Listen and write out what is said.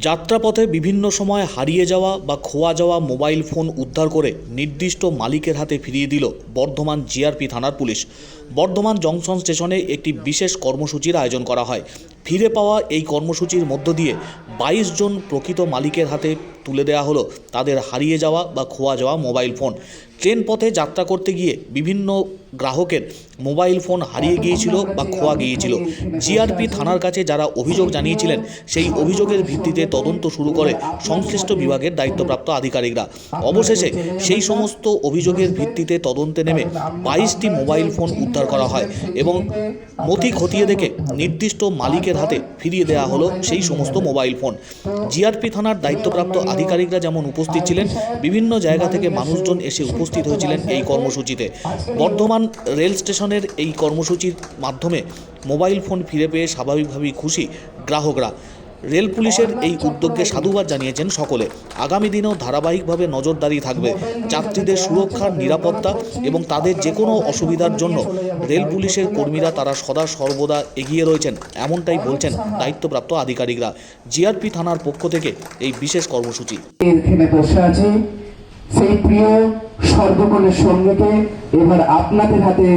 যাত্রাপথে বিভিন্ন সময় হারিয়ে যাওয়া বা খোয়া যাওয়া মোবাইল ফোন উদ্ধার করে নির্দিষ্ট মালিকের হাতে ফিরিয়ে দিল বর্ধমান জিআরপি থানার পুলিশ। বর্ধমান জংশন স্টেশনে একটি বিশেষ কর্মসূচির আয়োজন করা হয়। ফিরে পাওয়া এই কর্মসূচির মধ্য দিয়ে বাইশ জন প্রকৃত মালিকের হাতে তুলে দেওয়া হলো তাদের হারিয়ে যাওয়া বা খোয়া যাওয়া মোবাইল ফোন। ট্রেন পথে যাত্রা করতে গিয়ে বিভিন্ন গ্রাহকের মোবাইল ফোন হারিয়ে গিয়েছিল বা খোয়া গিয়েছিল। জিআরপি থানার কাছে যারা অভিযোগ জানিয়েছিলেন, সেই অভিযোগের ভিত্তিতে তদন্ত শুরু করে সংশ্লিষ্ট বিভাগের দায়িত্বপ্রাপ্ত আধিকারিকরা। অবশেষে সেই সমস্ত অভিযোগের ভিত্তিতে তদন্তে নেমে বাইশটি মোবাইল ফোন উদ্ধার করা হয় এবং নথি খতিয়ে দেখে নির্দিষ্ট মালিকের হাতে ফিরিয়ে দেওয়া হলো সেই সমস্ত মোবাইল ফোন। জিআরপি থানার দায়িত্বপ্রাপ্ত আধিকারিকরা যেমন উপস্থিত ছিলেন, বিভিন্ন জায়গা থেকে মানুষজন এসে উপস্থিত হয়েছিলেন এই কর্মসূচিতে। বর্ধমান রেল স্টেশনের এই কর্মসূচির মাধ্যমে মোবাইল ফোন ফিরে পেয়ে স্বাভাবিকভাবেই খুশি গ্রাহকরা। রেল পুলিশের এই উদ্যোগকে সাধুবাদ জানিয়েছেন সকলে। আগামী দিনেও ধারাবাহিকভাবে নজরদারি থাকবে। যাত্রীদের সুরক্ষা নিরাপত্তা এবং তাদের যে কোনো অসুবিধার জন্য রেল পুলিশের কর্মীরা তারা সদা সর্বদা এগিয়ে রয়েছেন, এমনটাই বলছেন দায়িত্বপ্রাপ্ত আধিকারিকরা। জিআরপি থানার পক্ষ থেকে এই বিশেষ কর্মসূচি। সেই প্রিয় সর্বকলের সঙ্গীকে এবার আপনাদের হাতে